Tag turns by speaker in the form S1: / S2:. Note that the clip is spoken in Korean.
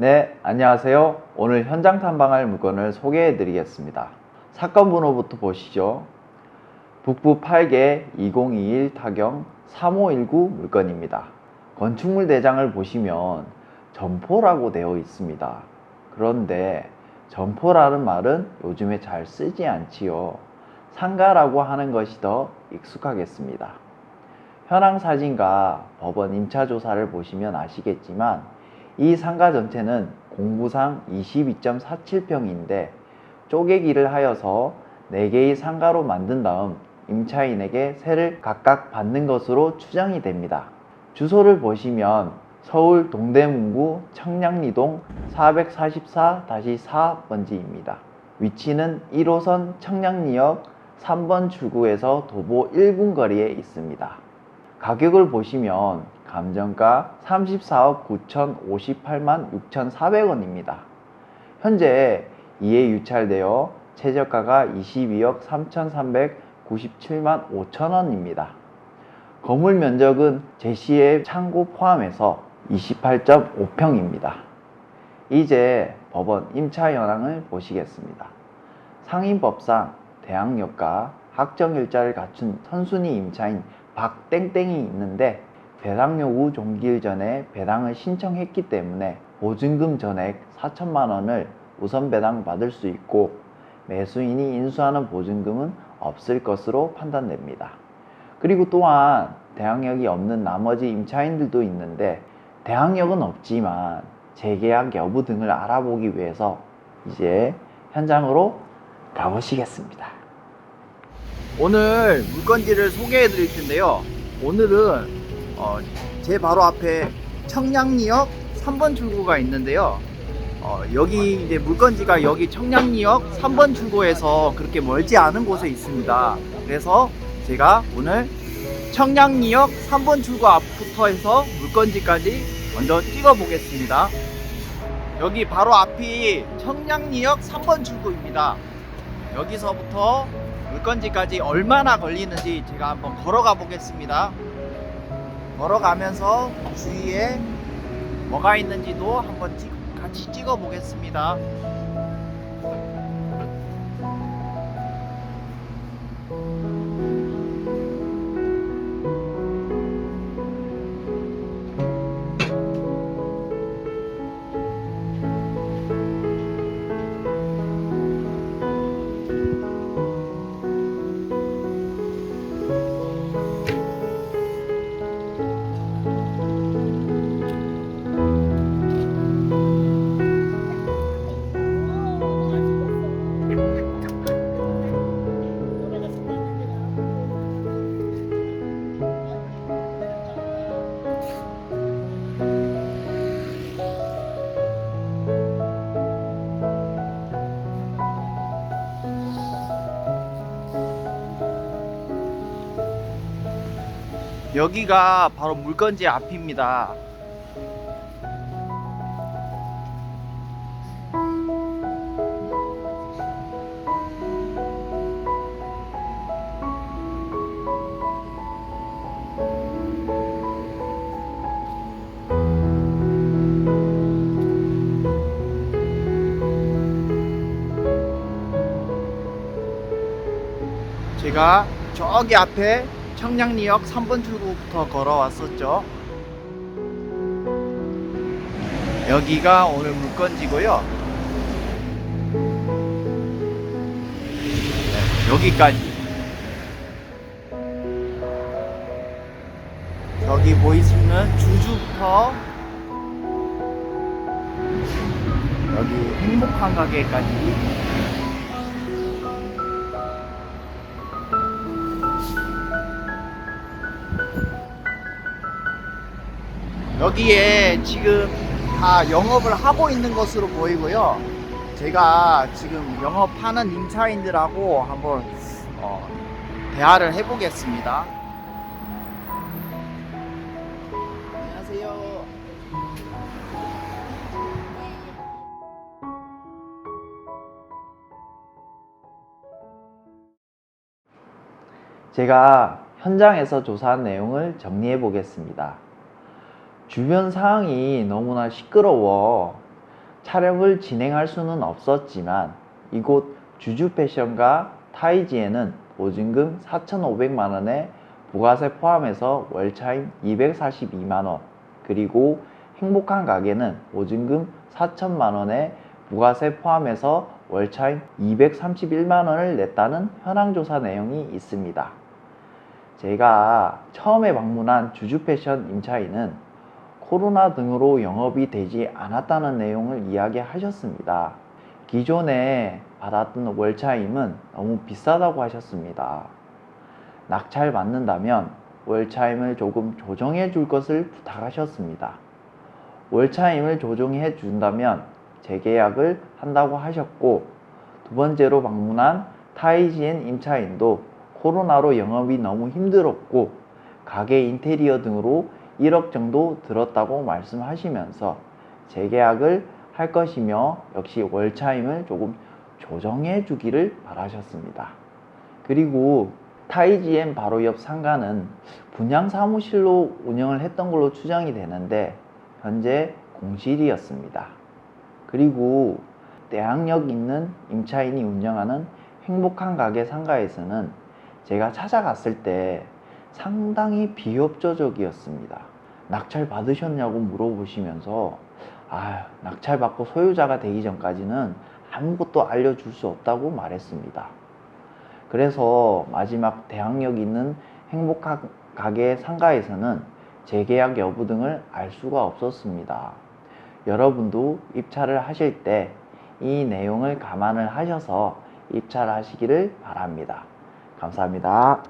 S1: 네, 안녕하세요. 오늘 현장 탐방할 물건을 소개해 드리겠습니다. 사건 번호부터 보시죠. 북부 8개 2021 타경 3519 물건입니다. 건축물 대장을 보시면 점포라고 되어 있습니다. 그런데 점포라는 말은 요즘에 잘 쓰지 않지요. 상가라고 하는 것이 더 익숙하겠습니다. 현황 사진과 법원 임차 조사를 보시면 아시겠지만 이 상가 전체는 공부상 22.47평인데 쪼개기를 하여서 4개의 상가로 만든 다음 임차인에게 세를 각각 받는 것으로 추정이 됩니다. 주소를 보시면 서울 동대문구 청량리동 444-4번지입니다. 위치는 1호선 청량리역 3번 출구에서 도보 1분 거리에 있습니다. 가격을 보시면 감정가 34억 9,058만 6,400원입니다. 현재 이에 유찰되어 최저가가 22억 3,397만 5천원입니다. 건물 면적은 제시의 창고 포함해서 28.5평입니다. 이제 법원 임차 현황을 보시겠습니다. 상인법상 대항력과 학정일자를 갖춘 선순위 임차인 박땡땡이 있는데 배당 요구 종기일 전에 배당을 신청했기 때문에 보증금 전액 4천만 원을 우선 배당 받을 수 있고 매수인이 인수하는 보증금은 없을 것으로 판단됩니다. 그리고 또한 대항력이 없는 나머지 임차인들도 있는데 대항력은 없지만 재계약 여부 등을 알아보기 위해서 이제 현장으로 가보시겠습니다. 오늘 물건지를 소개해 드릴 텐데요. 오늘은 어, 제 바로 앞에 청량리역 3번 출구가 있는데요. 어, 여기 이제 물건지가 여기 청량리역 3번 출구에서 그렇게 멀지 않은 곳에 있습니다. 그래서 제가 오늘 청량리역 3번 출구 앞부터 해서 물건지까지 먼저 찍어 보겠습니다. 여기 바로 앞이 청량리역 3번 출구입니다. 여기서부터 물건지까지 얼마나 걸리는지 제가 한번 걸어가 보겠습니다. 걸어가면서 주위에 뭐가 있는지도 한번 찍- 같이 찍어 보겠습니다. 여기가 바로 물건지 앞입니다. 제가 저기 앞에 청량리역 3번 출구부터 걸어왔었죠. 여기가 오늘 물건지고요. 네, 여기까지. 여기 보이시는 주주부터 여기 행복한 가게까지 여기에 지금 다 영업을 하고 있는 것으로 보이고요. 제가 지금 영업하는 임차인들하고 한번 어, 대화를 해보겠습니다. 안녕하세요. 제가 현장에서 조사한 내용을 정리해 보겠습니다. 주변 상황이 너무나 시끄러워
S2: 촬영을 진행할 수는 없었지만 이곳 주주 패션과 타이지에는 보증금 4,500만 원에 부가세 포함해서 월차임 242만 원 그리고 행복한 가게는 보증금 4천만 원에 부가세 포함해서 월차임 231만 원을 냈다는 현황 조사 내용이 있습니다. 제가 처음에 방문한 주주 패션 임차인은 코로나 등으로 영업이 되지 않았다는 내용을 이야기하셨습니다. 기존에 받았던 월차임은 너무 비싸다고 하셨습니다. 낙찰 받는다면 월차임을 조금 조정해 줄 것을 부탁하셨습니다. 월차임을 조정해 준다면 재계약을 한다고 하셨고 두 번째로 방문한 타이지엔 임차인도 코로나로 영업이 너무 힘들었고 가게 인테리어 등으로 1억 정도 들었다고 말씀하시면서 재계약을 할 것이며 역시 월차임을 조금 조정해 주기를 바라셨습니다. 그리고 타이지엔 바로 옆 상가는 분양 사무실로 운영을 했던 걸로 추정이 되는데 현재 공실이었습니다. 그리고 대학역 있는 임차인이 운영하는 행복한 가게 상가에서는 제가 찾아갔을 때 상당히 비협조적이었습니다. 낙찰 받으셨냐고 물어보시면서 아, 낙찰 받고 소유자가 되기 전까지는 아무것도 알려줄 수 없다고 말했습니다. 그래서 마지막 대학역 있는 행복한 가게 상가에서는 재계약 여부 등을 알 수가 없었습니다. 여러분도 입찰을 하실 때 이 내용을 감안을 하셔서 입찰하시기를 바랍니다. 감사합니다.